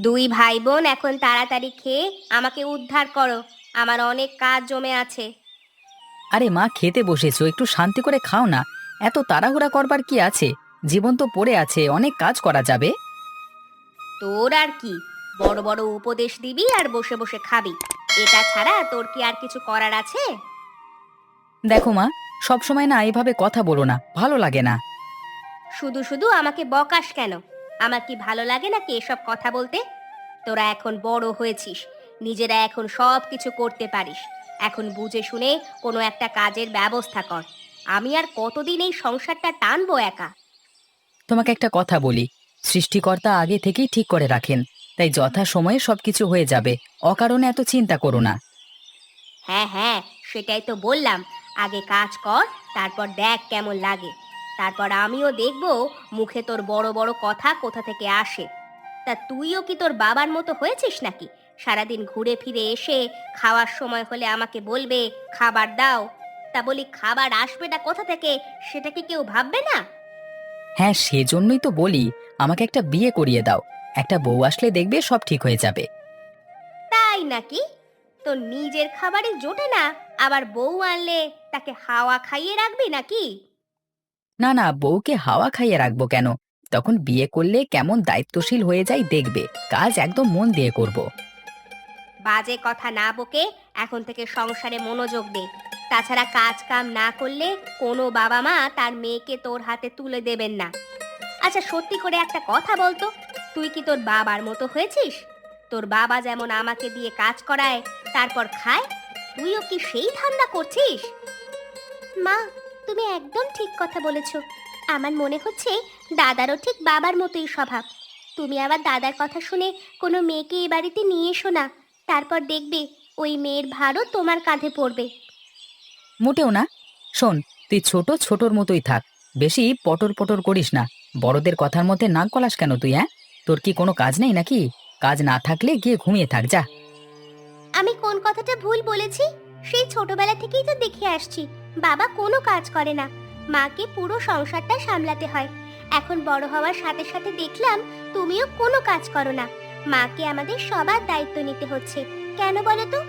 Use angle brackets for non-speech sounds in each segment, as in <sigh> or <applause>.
দুই ভাই বোন এখন তাড়াতাড়ি খেয়ে আমাকে উদ্ধার করো। আমার অনেক কাজ জমে আছে। আরে মা খেতে বসেছো একটু শান্তি করে খাও না। এত তাড়াহুড়া করবার কি আছে? জীবন তো পড়ে আছে অনেক কাজ করা যাবে। তোর আর কি? বড় বড় উপদেশ দিবি আর বসে বসে খাবি। এটা ছাড়া তোর কি আর কিছু করার আছে? দেখো মা সবসময় না এইভাবে কথা বলো না ভালো লাগে না। শুধু শুধু আমাকে বকাস কেন? আমার কি ভালো লাগে নাকি এসব কথা বলতে? তোরা এখন বড় হয়েছিস। নিজেরা এখন সব কিছু করতে পারিস। এখন বুঝে শুনে কোনো একটা কাজের ব্যবস্থা কর। আমি আর কতদিন এই সংসারটা টানবো একা? তোমাকে একটা কথা বলি। সৃষ্টিকর্তা আগে থেকেই ঠিক করে রাখেন। তাই যথা সময়ে সবকিছু হয়ে যাবে। অকারণে এত চিন্তা করো না। হ্যাঁ হ্যাঁ সেটাই তো বললাম। আগে কাজ কর তারপর দেখ কেমন লাগে। তারপর আমিও দেখব মুখে তোর বড় বড় কথা কোথা থেকে আসে। তা তুইও কি তোর বাবার মতো হয়েছিস নাকি? সারাদিন ঘুরে ফিরে এসে খাওয়ার সময় হলে আমাকে বলবে খাবার দাও। তা বলি খাবার আসবে না কোথা থেকে? সেটা কি কেউ ভাববে না? হ্যাঁ সেজন্যই তো বলি আমাকে একটা বিয়ে করিয়ে দাও। একটা বউ আসলে দেখবে সব ঠিক হয়ে যাবে। তাই নাকি? তোর নিজের খাবারই জোটে না আবার বউ আনলে তাকে হাওয়া খাইয়ে রাখবি নাকি? না না, বউকে হাওয়া খাইয়ে রাখব কেন? তখন বিয়ে করলে কেমন দায়িত্বশীল হয়ে যায় দেখবে, কাজ একদম মন দিয়ে করব। বাজে কথা না বকে, এখন থেকে সংসারে মনোযোগ দে। তাছাড়া কাজ কাম না করলে কোনো বাবা মা তার মেয়েকে তোর হাতে তুলে দেবেন না। আচ্ছা সত্যি করে একটা কথা বলতো, তুই কি তোর বাবার মতো হয়েছিস? তোর বাবা যেমন আমাকে দিয়ে কাজ করায়, তারপর খায়, তুইও কি সেই ধান্দা করছিস? মা তুমি একদম ঠিক কথা বলেছ। আমার মনে হচ্ছে দাদারও ঠিক বাবার মতোই স্বভাব। তুমি আবার দাদার কথা শুনে কোনো মেয়েকে এ বাড়িতে নিয়ে এসো না। তারপর দেখবে ওই মেয়ের ভারও তোমার কাঁধে পড়বে। মোটেও না। শোন তুই ছোট ছোটর মতোই থাক। বেশি পটর পটর করিস না। বড়দের কথার মধ্যে নাক গলাস কেন তুই হ্যাঁ? তোর কি কোনো কাজ নেই নাকি? কাজ না থাকলে গিয়ে ঘুমিয়ে থাক যা। আমি কোন কথাটা ভুল বলেছি? সেই ছোটবেলা থেকেই তো দেখে আসছি। বাবা কোনো কাজ করে না। মাকে পুরো সংসারটা সামলাতে হয়। এখন বড় হওয়ার সাথে সাথে দেখলাম তুমিও কোনো কাজ করো না। মাকে আমাদের সবার দায়িত্ব নিতে হচ্ছে। কেন বলো তো?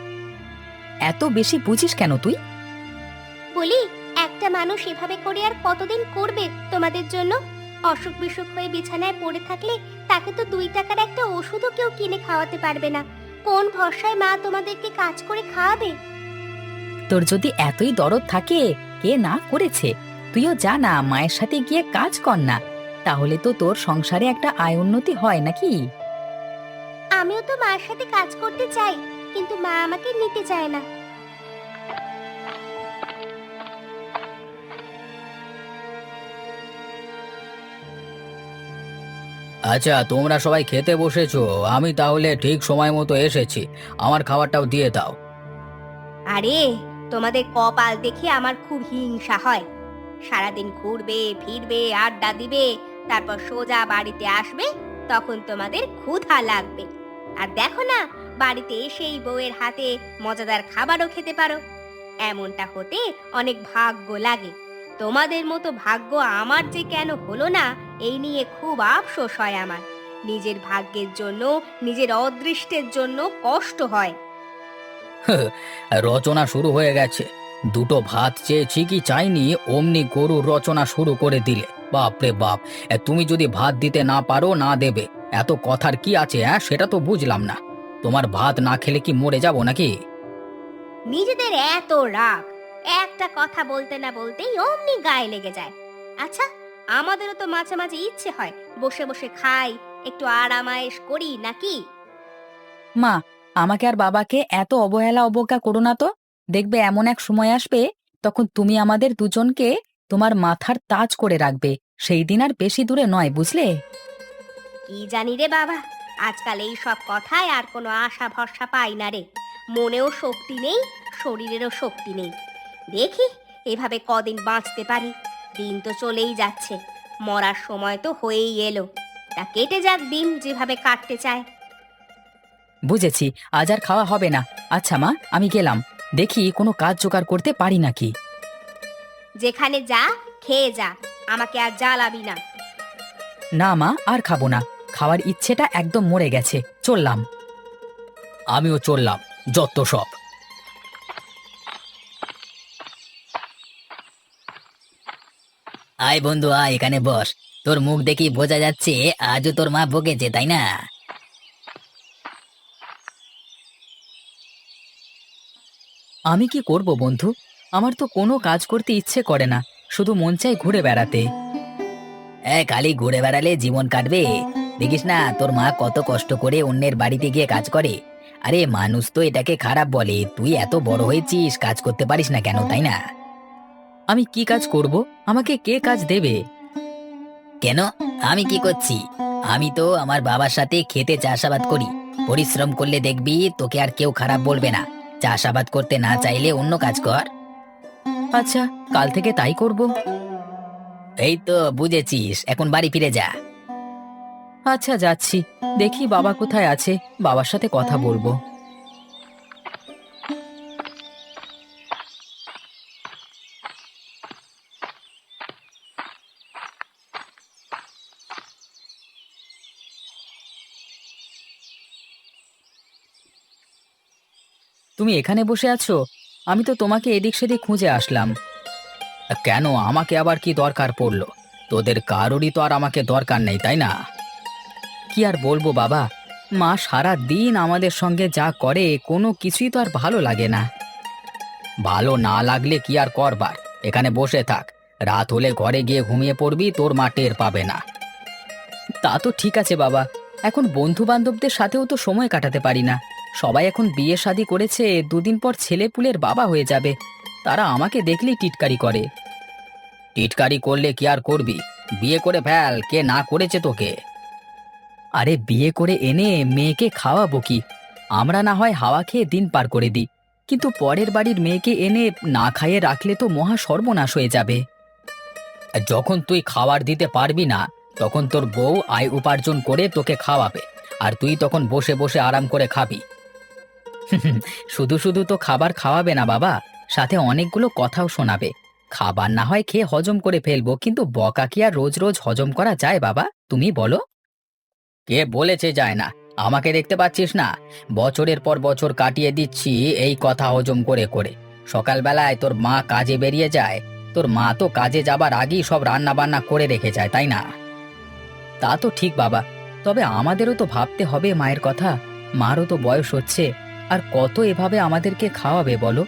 এত বেশি বুঝিস কেন তুই? বলি একটা মানুষ এভাবে করে আর কতদিন করবে তোমাদের জন্য? অসুখ বিসুখ হয়ে বিছানায় পড়ে থাকলে তাকে তো দুই টাকার একটা ওষুধও কেউ কিনে খাওয়াতে পারবে না। কোন ভরসায় মা তোমাদেরকে কাজ করে খাওয়াবে? তোর যদি এতই দরদ থাকে কে না করেছে? তুইও যা না মায়ের সাথে গিয়ে কাজ কর না। তাহলে তো তোর সংসারে একটা আয় উন্নতি হয় নাকি? আমিও তো মার সাথে কাজ করতে চাই কিন্তু মা আমাকে নিতে চায় না। আচ্ছা তোমরা সবাই খেতে বসেছো আমি তাহলে ঠিক সময় মতো এসেছি। আমার খাবারটাও দিয়ে দাও। আরে তোমাদের কপাল দেখে আমার খুব হিংসা হয়। সারাদিন ঘুরবে, ফিরবে, আড্ডা দিবে, তারপর সোজা বাড়িতে আসবে, তখন তোমাদের ক্ষুধা লাগবে। আর দেখো না, বাড়িতে এসেই বউয়ের হাতে মজাদার খাবারও খেতে পারো। এমনটা হতে অনেক ভাগ্য লাগে। তোমাদের মতো ভাগ্য আমার যে কেন হলো না, এই নিয়ে খুব আফসোস হয় আমার। নিজের ভাগ্যের জন্য, নিজের অদৃষ্টের জন্য কষ্ট হয়। <laughs> রচনা শুরু হয়ে গেছে। দুটো ভাত চেয়েছি কি চাইনি অমনি গরুর রচনা শুরু করে দিলে। বাপরে বাপ তুমি যদি ভাত দিতে না পারো না দেবে। এত কথার কি আছে হ্যাঁ সেটা তো বুঝলাম না। তোমার ভাত না খেলে কি মরে যাব নাকি? নিজেদের এত রাগ। একটা কথা বলতে না বলতেই অমনি গায়ে লেগে যায়। আচ্ছা আমাদেরও তো মাঝে মাঝে ইচ্ছে হয় বসে বসে খাই একটু আরামায়েশ করি নাকি? মা আমাকে আর বাবাকে এত অবহেলা অবজ্ঞা করো না তো। দেখবে এমন এক সময় আসবে, তখন তুমি আমাদের দুজনকে তোমার মাথার তাজ করে রাখবে। সেই দিন আর বেশি দূরে নয়, বুঝলে? কি জানি রে বাবা, আজকাল এই সব কথায় আর কোনো আশা ভরসা পাই না রে। মনেও শক্তি নেই, শরীরেরও শক্তি নেই। দেখি এভাবে কদিন বাঁচতে পারি। দিন তো চলেই যাচ্ছে, মরার সময় তো হয়েই এলো। তা কেটে যাক দিন যেভাবে কাটতে চায়। বুঝেছি আজ আর খাওয়া হবে না। আচ্ছা মা আমি গেলাম। দেখি কোনো কাজ জোগাড় করতে পারি নাকি? যেখানে যা খেয়ে যা। আমাকে আর জ্বালাবি না। না মা আর খাব না। খাওয়ার ইচ্ছেটা একদম মরে গেছে। চললাম। আমিও চললাম। যত সব। আয় বন্ধু আয় এখানে বস। তোর মুখ দেখি বোঝা যাচ্ছে আজও তোর মা বকেছে তাই না? আমি কি করব বন্ধু? আমার তো কোনো কাজ করতে ইচ্ছে করে না, শুধু মন চাই ঘুরে বেড়াতে। হ্যাঁ খালি ঘুরে বেড়ালে জীবন কাটবে? দেখিস না, তোর মা কত কষ্ট করে অন্যের বাড়িতে গিয়ে কাজ করে। আরে, মানুষ তো এটাকে খারাপ বলে, তুই এত বড় হয়েছিস, কাজ করতে পারিস না কেন, তাই না? আমি কি কাজ করব? আমাকে কে কাজ দেবে? কেন? আমি কি করছি? আমি তো আমার বাবার সাথে খেতে চাষাবাদ করি। পরিশ্রম করলে দেখবি তোকে আর কেউ খারাপ বলবে না। চাষাবাদ করতে না চাইলে অন্য কাজ কর। আচ্ছা কাল থেকে তাই করব। এই তো বুঝেছিস এখন বাড়ি ফিরে যা। আচ্ছা যাচ্ছি। দেখি বাবা কোথায় আছে বাবার সাথে কথা বলব। তুমি এখানে বসে আছো? আমি তো তোমাকে এদিক সেদিক খুঁজে আসলাম। কেন? আমাকে আবার কি দরকার পড়ল? তোদের কারোরই তো আর আমাকে দরকার নেই, তাই না? কি আর বলব বাবা? মা সারা দিন আমাদের সঙ্গে যা করে, কোনো কিছুই তো আর ভালো লাগে না। ভালো না লাগলে কি আর করবার? এখানে বসে থাক। রাত হলে ঘরে গিয়ে ঘুমিয়ে পড়বি, তোর মা টের পাবে না। তা তো ঠিক আছে বাবা। এখন বন্ধু বান্ধবদের সাথেও তো সময় কাটাতে পারি না। সবাই এখন বিয়ে শাদি করেছে, দুদিন পর ছেলে পুলের বাবা হয়ে যাবে। তারা আমাকে দেখলেই টিটকারি করে। টিটকারি করলে কি আর করবি? বিয়ে করে ফেল, কে না করেছে তোকে? আরে বিয়ে করে এনে মেয়েকে খাওয়াবো কি? আমরা না হয় হাওয়া খেয়ে দিন পার করে দিই। কিন্তু পরের বাড়ির মেয়েকে এনে না খাইয়ে রাখলে তো মহা সর্বনাশ হয়ে যাবে। যখন তুই খাবার দিতে পারবি না, তখন তোর বউ আয় উপার্জন করে তোকে খাওয়াবে, আর তুই তখন বসে বসে আরাম করে খাবি। শুধু শুধু তো খাবার খাওয়াবে না, বাবা। সাথে অনেকগুলো কথাও শোনাবে। খাবার না হয় খেয়ে হজম করে ফেলব, কিন্তু বকা কি আর রোজ রোজ হজম করা যায়, বাবা? তুমি বলো। কে বলেছে যায় না? আমাকে দেখতে পাচ্ছিস না? বছরের পর বছর কাটিয়ে দিচ্ছি এই কথা হজম করে করে। সকালবেলায় তোর মা কাজে বেরিয়ে যায়। তোর মা তো কাজে যাবার আগেই সব রান্না বান্না করে রেখে যায়, তাই না? তা তো ঠিক, বাবা। তবে আমাদেরও তো ভাবতে হবে মায়ের কথা। মারও তো বয়স হচ্ছে। আর কত এভাবে আমাদেরকে খাওয়াবে বলো?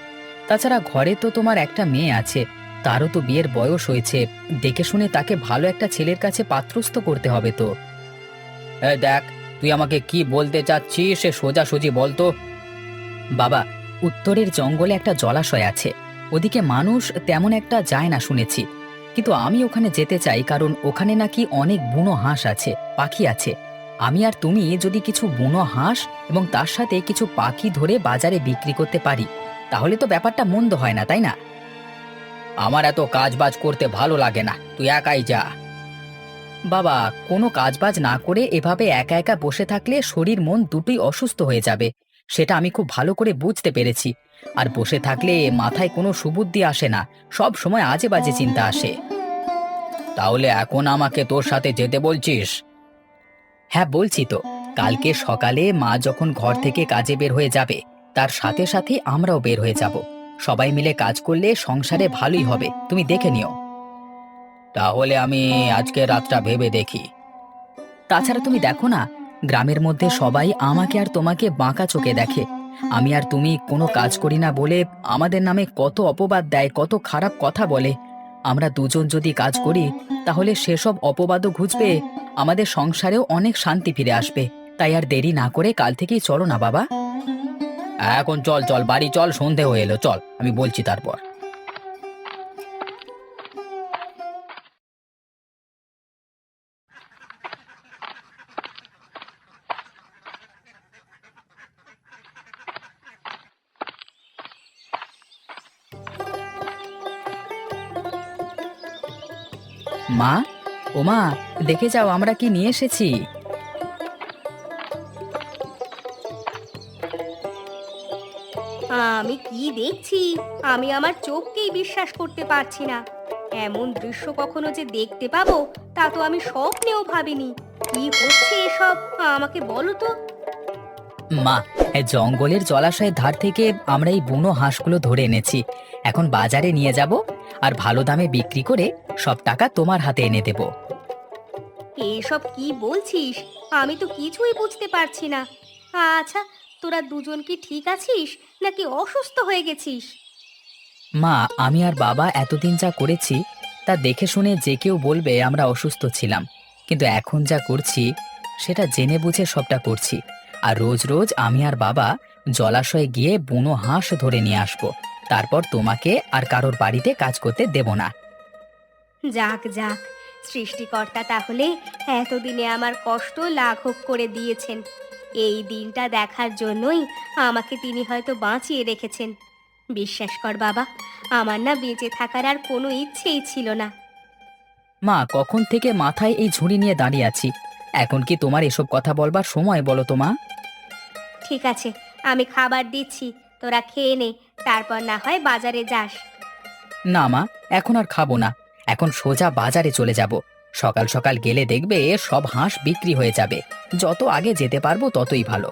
তাছাড়া ঘরে তো তোমার একটা মেয়ে আছে, তারও তো বিয়ের বয়স হয়েছে, দেখে শুনে তাকে ভালো একটা ছেলের কাছে পাত্রস্থ করতে হবে তো। দেখ, তুই আমাকে কি বলতে চাচ্ছিস সে সোজাসুজি বলতো বাবা, উত্তরের জঙ্গলে একটা জলাশয় আছে, ওদিকে মানুষ তেমন একটা যায় না শুনেছি। কিন্তু আমি ওখানে যেতে চাই, কারণ ওখানে নাকি অনেক বুনো হাঁস আছে, পাখি আছে। আমি আর তুমি যদি কিছু বুনো হাঁস এবং তার সাথে কিছু পাখি ধরে বাজারে বিক্রি করতে পারি, তাহলে তো ব্যাপারটা মন্দ হয় না, তাই না? আমার এত কাজ বাজ করতে ভালো লাগে না, তুই একাই যা। বাবা, কোনো কাজবাজ না করে এভাবে একা একা বসে থাকলে শরীর মন দুটোই অসুস্থ হয়ে যাবে, সেটা আমি খুব ভালো করে বুঝতে পেরেছি। আর বসে থাকলে মাথায় কোনো সুবুদ্ধি আসে না, সব সময় আজে বাজে চিন্তা আসে। তাহলে এখন আমাকে তোর সাথে যেতে বলছিস? হ্যাঁ বলছি তো। কালকে সকালে মা যখন ঘর থেকে কাজে বের হয়ে যাবে, তার সাথে সাথে আমরাও বের হয়ে যাব। সবাই মিলে কাজ করলে সংসারে ভালোই হবে। তুমি দেখে নিও। তাহলে আমি আজকে রাতটা ভেবে দেখি। তাছাড়া তুমি দেখো না, গ্রামের মধ্যে সবাই আমাকে আর তোমাকে বাঁকা চোখে দেখে। আমি আর তুমি কোনো কাজ করি না বলে আমাদের নামে কত অপবাদ দেয়, কত খারাপ কথা বলে। আমরা দুজন যদি কাজ করি, তাহলে সেসব অপবাদও ঘুচবে, আমাদের সংসারেও অনেক শান্তি ফিরে আসবে। তাই আর দেরি না করে কাল থেকেই চলো না বাবা। এখন চল চল, বাড়ি চল, সন্ধে হয়ে এলো, চল, আমি বলছি তারপর। ওমা দেখে যাও আমরা কি নিয়ে এসেছি। আমি কি দেখছি? আমি আমার চোখকেই বিশ্বাস করতে পারছি না। এমন দৃশ্য কখনো যে দেখতে পাবো তা তো আমি স্বপ্নেও ভাবিনি। কি হচ্ছে এসব? আমাকে বলো তো। মা জঙ্গলের জলাশয়ের ধার থেকে আমরা এই বুনো হাঁসগুলো ধরে এনেছি। এখন বাজারে নিয়ে যাব আর ভালো দামে বিক্রি করে সব টাকা তোমার হাতে এনে দেব। এসব কি বলছিস? আমি তো কিছুই বুঝতে পারছি না। আচ্ছা তোরা দুজন কি ঠিক আছিস নাকি অসুস্থ হয়ে গেছিস? মা আমি আর বাবা এতদিন যা করেছি তা দেখে শুনে যে কেউ বলবে আমরা অসুস্থ ছিলাম। কিন্তু এখন যা করছি সেটা জেনে বুঝে সবটা করছি। আর রোজ রোজ আমি আর বাবা জলাশয়ে গিয়ে বুনো হাঁস ধরে নিয়ে আসব। তারপর তোমাকে আর কারোর বাড়িতে কাজ করতে দেব না। যাক যাক সৃষ্টিকর্তা তাহলে এতদিনে আমার কষ্ট লাঘব করে দিয়েছেন। এই দিনটা দেখার জন্যই আমাকে তিনি হয়তো বাঁচিয়ে রেখেছেন। বিশ্বাস কর বাবা আমার না বেঁচে থাকার আর কোনো ইচ্ছেই ছিল না। মা কখন থেকে মাথায় এই ঝুড়ি নিয়ে দাঁড়িয়ে আছি? এখন কি তোমার এসব কথা বলবার সময় বলো তো মা। ঠিক আছে আমি খাবার দিচ্ছি তোরা খেয়ে নে তারপর না হয় বাজারে যাস। না মা এখন আর খাব না। এখন সোজা বাজারে চলে যাব। সকাল সকাল গেলে দেখবে সব হাঁস বিক্রি হয়ে যাবে। যত আগে যেতে পারব ততই ভালো।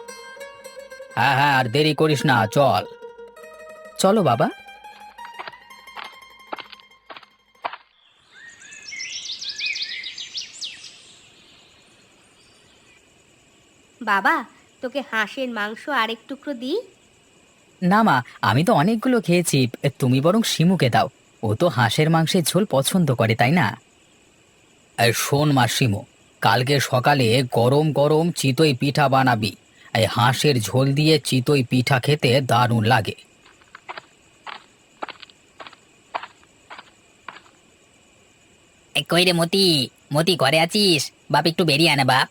হ্যাঁ হ্যাঁ আর দেরি করিস না চল। চলো বাবা। বাবা তোকে হাঁসের মাংস আরেক টুকরো দিই? না মা আমি তো অনেকগুলো খেয়েছি। তুমি বরং শিমুকে দাও। ও তো হাঁসের মাংসের ঝোল পছন্দ করে তাই না? এই শোন মাসিমো কালকে সকালে গরম গরম চিতই পিঠা বানাবি। এই হাঁসের ঝোল দিয়ে চিতই পিঠা খেতে দারুণ লাগে। কই রে মতি? মতি ঘরে আছিস? বাপ একটু বেরিয়ে আনে বাপ।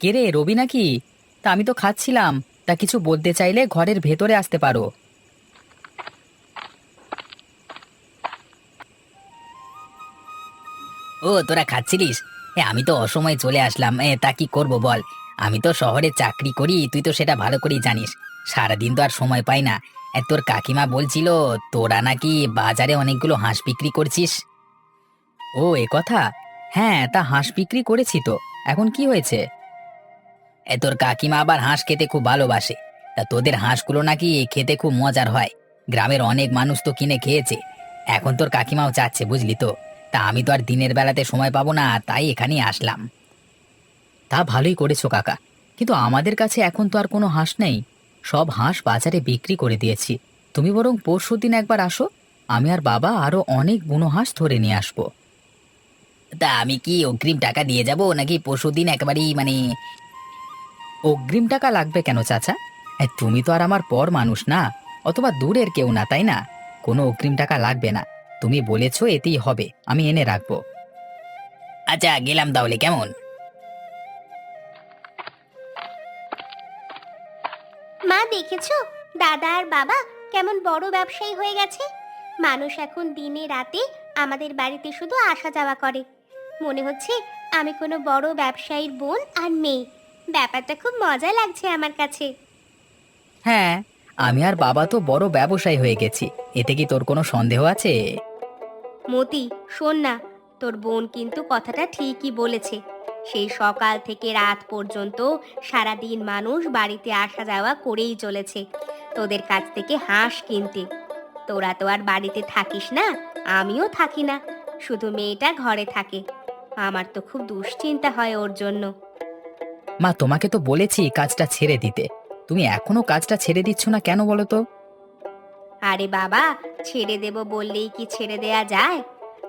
কে রে রবি নাকি? তা আমি তো খাচ্ছিলাম তা কিছু বলতে চাইলে ঘরের ভেতরে আসতে পারো। ও, তোরা খাচ্ছিলিস? এ, আমি তো অসময়ে চলে আসলাম। এ, তা কি করব বল? আমি তো শহরে চাকরি করি, তুই তো সেটা ভালো করেই জানিস। সারাদিন তো আর সময় পাই না। তোর কাকিমা বলছিল, তোরা নাকি বাজারে অনেকগুলো হাঁস বিক্রি করছিস? ও, এ কথা? হ্যাঁ তা হাঁস বিক্রি করেছি তো। এখন কি হয়েছে? এ, তোর কাকিমা আবার হাঁস খেতে খুব ভালোবাসে। তা তোদের হাঁসগুলো নাকি খেতে খুব মজার হয়। গ্রামের অনেক মানুষ তো কিনে খেয়েছে। এখন তোর কাকিমাও চাচ্ছে, বুঝলি তো? তা আমি তো আর দিনের বেলাতে সময় পাবো না তাই এখানেই আসলাম। তা ভালোই করেছ কাকা কিন্তু আমাদের কাছে এখন তো আর কোনো হাঁস নেই। সব হাঁস বাজারে বিক্রি করে দিয়েছি। তুমি বরং পরশু দিন একবার আসো আমি আর বাবা আরও অনেক বুনো হাঁস ধরে নিয়ে আসব। তা আমি কি অগ্রিম টাকা দিয়ে যাব নাকি পরশু দিন একেবারেই মানে অগ্রিম টাকা লাগবে কেন চাচা? এ, তুমি তো আর আমার পর মানুষ না অথবা দূরের কেউ না তাই না? কোনো অগ্রিম টাকা লাগবে না। তুমি বলেছ এতেই হবে আমি এনে রাখব। আচ্ছা গেলাম তাহলে কেমন? মা দেখেছ? দাদা আর বাবা কেমন বড় ব্যবসায়ী হয়ে গেছে। মানুষ এখন দিনে রাতে আমাদের বাড়িতে শুধু আসা যাওয়া করে। মনে হচ্ছে আমি কোনো বড় ব্যবসায়ীর বোন আর মেয়ে। ব্যাপারটা খুব মজা লাগছে আমার কাছে। হ্যাঁ আমি আর বাবা তো বড় ব্যবসায়ী হয়ে গেছি। এতে কি তোর কোনো সন্দেহ আছে? মতি, শোন না, তোর বোন কিন্তু কথাটা ঠিকই বলেছে। সেই সকাল থেকে রাত পর্যন্ত সারাদিন মানুষ বাড়িতে আসা যাওয়া করেই চলেছে। তোদের কাছ থেকে হাঁস কিনতে। তোরা তো আর বাড়িতে থাকিস না, আমিও থাকি না। শুধু মেয়েটা ঘরে থাকে। আমার তো খুব দুশ্চিন্তা হয় ওর জন্য। মা, তোমাকে তো বলেছি কাজটা ছেড়ে দিতে। তুমি এখনও কাজটা ছেড়ে দিচ্ছ না কেন বলো তো? আরে বাবা ছেড়ে দেব বললেই কি ছেড়ে দেয়া যায়?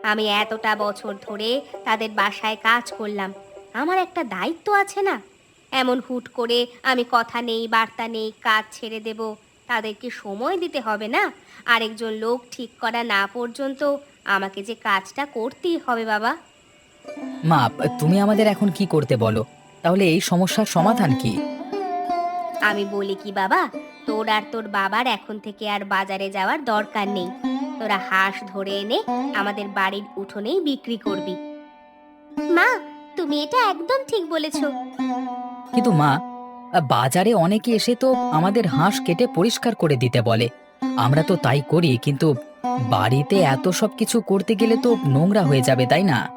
আমি এতটা বছর ধরে তাদের বাসায় কাজ করলাম আমার একটা দায়িত্ব আছে না? এমন হুট করে আমি কথা নেই বার্তা নেই কাজ ছেড়ে দেব তাদেরকে সময় দিতে হবে না? আরেকজন লোক ঠিক করা না পর্যন্ত আমাকে যে কাজটা করতেই হবে বাবা। মা তুমি আমাদের এখন কি করতে বলো? তাহলে এই সমস্যার সমাধান কি? আমি বলি কি বাবা তোর আর তোর বাবার এখন থেকে আর বাজারে যাওয়ার দরকার নেই। তোরা হাঁস ধরে এনে আমাদের বাড়ির উঠোনেই বিক্রি করবি। মা তুমি এটা একদম ঠিক বলেছ। কিন্তু মা বাজারে অনেকে এসে তো আমাদের হাঁস কেটে পরিষ্কার করে দিতে বলে। আমরা তো তাই করি কিন্তু বাড়িতে এত সব কিছু করতে গেলে তো নোংরা হয়ে যাবে তাই না?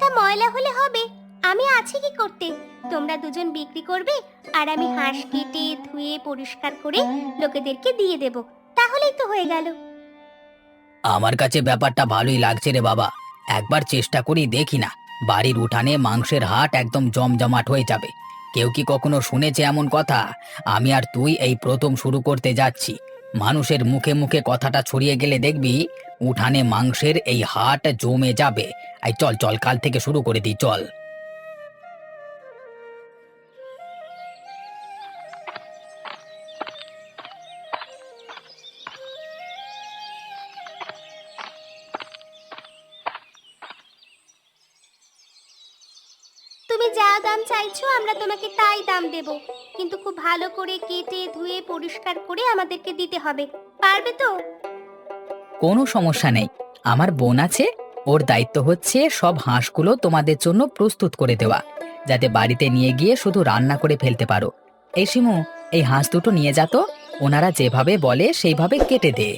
তা ময়লা হলে হবে। আমি আছি কি করতে? তোমরা দুজন বিক্রি করবে আর আমি হাঁস কেটে ধুয়ে পরিষ্কার করে লোকেদেরকে দিয়ে দেব। তাহলেই তো হয়ে গেল। আমার কাছে ব্যাপারটা ভালোই লাগছে রে বাবা। একবার চেষ্টা করি দেখি না, বাড়ির উঠানে মাংসের হাট একদম জমজমাট হয়ে যাবে। কেউ কি কখনো শুনেছে এমন কথা? আমি আর তুই এই প্রথম শুরু করতে যাচ্ছি। মানুষের মুখে মুখে কথাটা ছড়িয়ে গেলে দেখবি, উঠানে মাংসের এই হাট জমে যাবে। এই চল চল, কাল থেকে শুরু করে দিই, চল। যা দাম চাইছো, আমরা তোমাকে তাই দাম দেব। কিন্তু খুব ভালো করে কেটে, ধুয়ে, পরিষ্কার করে আমাদেরকে দিতে হবে। পারবে তো? কোনো সমস্যা নেই। আমার বোন আছে, ওর দায়িত্ব হচ্ছে সব হাঁসগুলো তোমাদের জন্য প্রস্তুত করে দেওয়া। যাতে বাড়িতে নিয়ে গিয়ে শুধু রান্না করে ফেলতে পারো। এই শিমু, এই হাঁস দুটো নিয়ে যা তো। ওনারা যেভাবে বলে, সেইভাবে কেটে দে।